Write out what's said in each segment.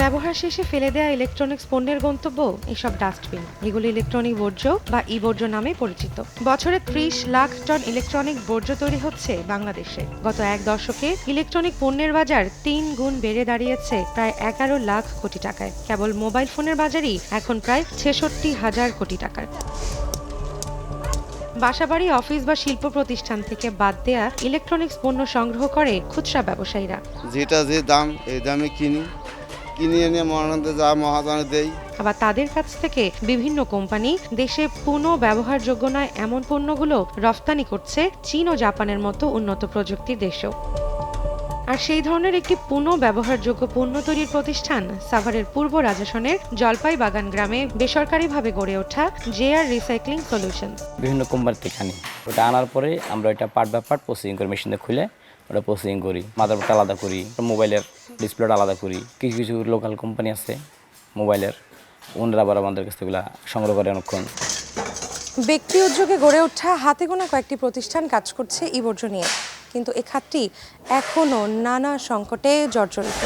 ব্যবহার শেষে ফেলে দেয়া ইলেকট্রনিক্স পণ্যের গন্তব্য এসব ডাস্টবিন এগুলো ইলেকট্রনিক বর্জ্য বা ই বর্জ্য নামে পরিচিত। বছরে ত্রিশ লাখ টন ইলেকট্রনিক বর্জ্য তৈরি হচ্ছে বাংলাদেশে। গত এক দশকে ইলেকট্রনিক পণ্যের বাজার তিন গুণ বেড়ে দাঁড়িয়েছে প্রায় এগারো লাখ কোটি টাকায়। কেবল মোবাইল ফোনের বাজারই এখন প্রায় ছেষট্টি হাজার কোটি টাকার। বাসাবাড়ি, অফিস বা শিল্প প্রতিষ্ঠান থেকে বাদ দেয়া ইলেকট্রনিক্স পণ্য সংগ্রহ করে খুচরা ব্যবসায়ীরা। যেটা যে দাম, এই দামে কিনি। কিনে এনে মহানন্দে যা মহাজনে দেই। আবার তাদের কাছ থেকে বিভিন্ন কোম্পানি দেশে পুনঃ ব্যবহারযোগ্য নয় এমন পণ্যগুলো রফতানি করছে চীন ও জাপানের মতো উন্নত প্রযুক্তির দেশেও। আর সেই ধরনের একটি পুনঃ ব্যবহারযোগ্য পণ্য তৈরির প্রতিষ্ঠান সাভারের পূর্ব রাজাসনের জলপাই বাগান গ্রামে বেসরকারিভাবে গড়ে ওঠা জেআর রিসাইক্লিং সলিউশন বিভিন্ন কোম্পানি থেকে আনি ওটা আনার পরে আমরা এটা পার্ট বাই পার্ট প্রসেসিং করি মেশিনে খুলে ওটা প্রসেসিং করি মাদারবোর্ডটা আলাদা করি মোবাইলের ডিসপ্লেটা আলাদা করি। কিছু কিছু লোকাল কোম্পানি আছে মোবাইলের ওনারা আবার আমাদের কাছ থেকে সংগ্রহ করে অনেকক্ষণ। ব্যক্তি উদ্যোগে গড়ে ওঠা হাতে গোনা কয়েকটি প্রতিষ্ঠান কাজ করছে ই বর্জ্য নিয়ে। কিন্তু এ খাতটি এখনও নানা সংকটে জর্জরিত।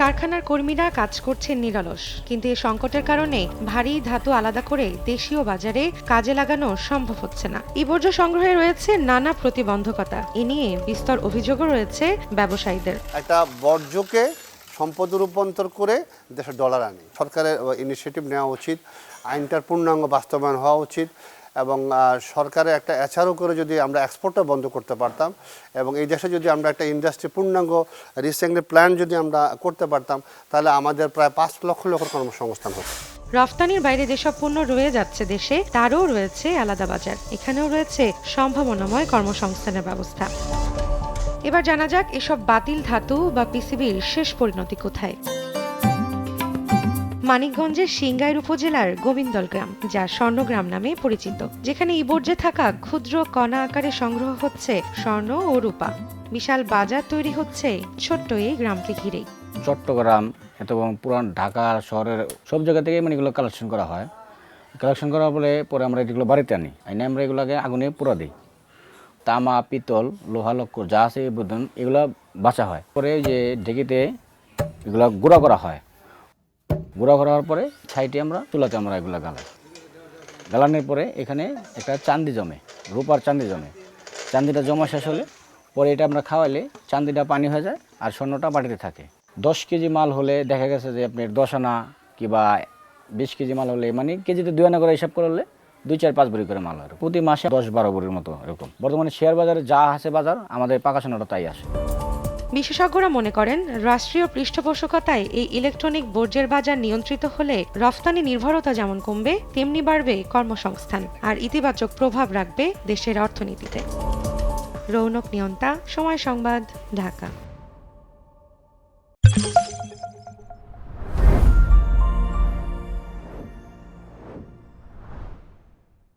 কারখানার কর্মীরা কাজ করছেন নিরলস, কিন্তু এই সংকটের কারণে ভারী ধাতু আলাদা করে দেশীয় বাজারে কাজে লাগানো সম্ভব হচ্ছে না। ইবর্জ্য সংগ্রহে রয়েছে নানা প্রতিবন্ধকতা। এ নিয়ে বিস্তর অভিযোগও রয়েছে ব্যবসায়ীদের। একটা বর্জ্যকে সম্পদ রূপান্তর করে দেশে ডলার আনে। সরকারের ইনিশিয়েটিভ নেওয়া উচিত। আইনটার পূর্ণাঙ্গ বাস্তবায়ন হওয়া উচিত। এবং সরকারের একটা এছাড়াও করে যদি আমরা এক্সপোর্টটা বন্ধ করতে পারতাম এবং এই দেশে যদি আমরা একটা ইন্ডাস্ট্রি পূর্ণাঙ্গ রিসেন্টলি প্ল্যান যদি আমরা করতে পারতাম, তাহলে আমাদের প্রায় পাঁচ লক্ষ লোকের কর্মসংস্থান হতো। রফতানির বাইরে যেসব পণ্য রয়ে যাচ্ছে দেশে, তারও রয়েছে আলাদা বাজার। এখানেও রয়েছে সম্ভাবনাময় কর্মসংস্থানের ব্যবস্থা। এবার জানা যাক এসব বাতিল ধাতু বা পিসিবির শেষ পরিণতি কোথায়। মানিকগঞ্জের সিংগাইর উপজেলার গোবিন্দল গ্রাম যা স্বর্ণগ্রাম নামে পরিচিত, যেখানে ইবর্জে থাকা ক্ষুদ্র কণা আকারে সংগ্রহ হচ্ছে স্বর্ণ ও রূপা। বিশাল বাজার তৈরি হচ্ছে ছোট্ট এই গ্রামকে ঘিরেই। চট্টগ্রাম এবং পুরান ঢাকা শহরের সব জায়গা থেকে মানে এগুলো কালেকশন করা হয়। কালেকশন করার পরে পরে আমরা এগুলো বাড়িতে আনি। এনে আমরা এগুলোকে আগুনে পুরা দিই। তামা, পিতল, লোহা, লক্কর যা আছে বোধন এগুলো বাঁচা হয়। পরে যে ঢেকিতে এগুলো গুঁড়া করা হয়। গুঁড়া করার পরে সাইডে আমরা চুলাতে আমরা এগুলো গালাই। গালানোর পরে এখানে একটা চান্দি জমে, রূপার চান্দি জমে। চান্দিটা জমা শেষ হলে পরে এটা আমরা খাওয়ালে চান্দিটা পানি হয়ে যায় আর স্বর্ণটা বাড়িতে থাকে। দশ কেজি মাল হলে দেখা গেছে যে আপনার দশ আনা কিংবা বিশ কেজি মাল হলে মানে কেজিতে দুই আনা করে হিসাব করলে দুই, চার, পাঁচ ভরি করে মাল হয়। প্রতি মাসে দশ, বারো ভরির মতো এরকম। বর্তমানে শেয়ার বাজারে যা আছে বাজার, আমাদের পাকা সোনাটা তাই আসে। বিশেষজ্ঞরা মনে করেন, রাষ্ট্রীয় পৃষ্ঠপোষকতায় এই ইলেকট্রনিক বর্জ্যের বাজার নিয়ন্ত্রিত হলে রফতানি নির্ভরতা যেমন কমবে, তেমনি বাড়বে কর্মসংস্থান। আর ইতিবাচক প্রভাব রাখবে দেশের অর্থনীতিতে। রৌনক নিয়ন্তা, সময় সংবাদ, ঢাকা।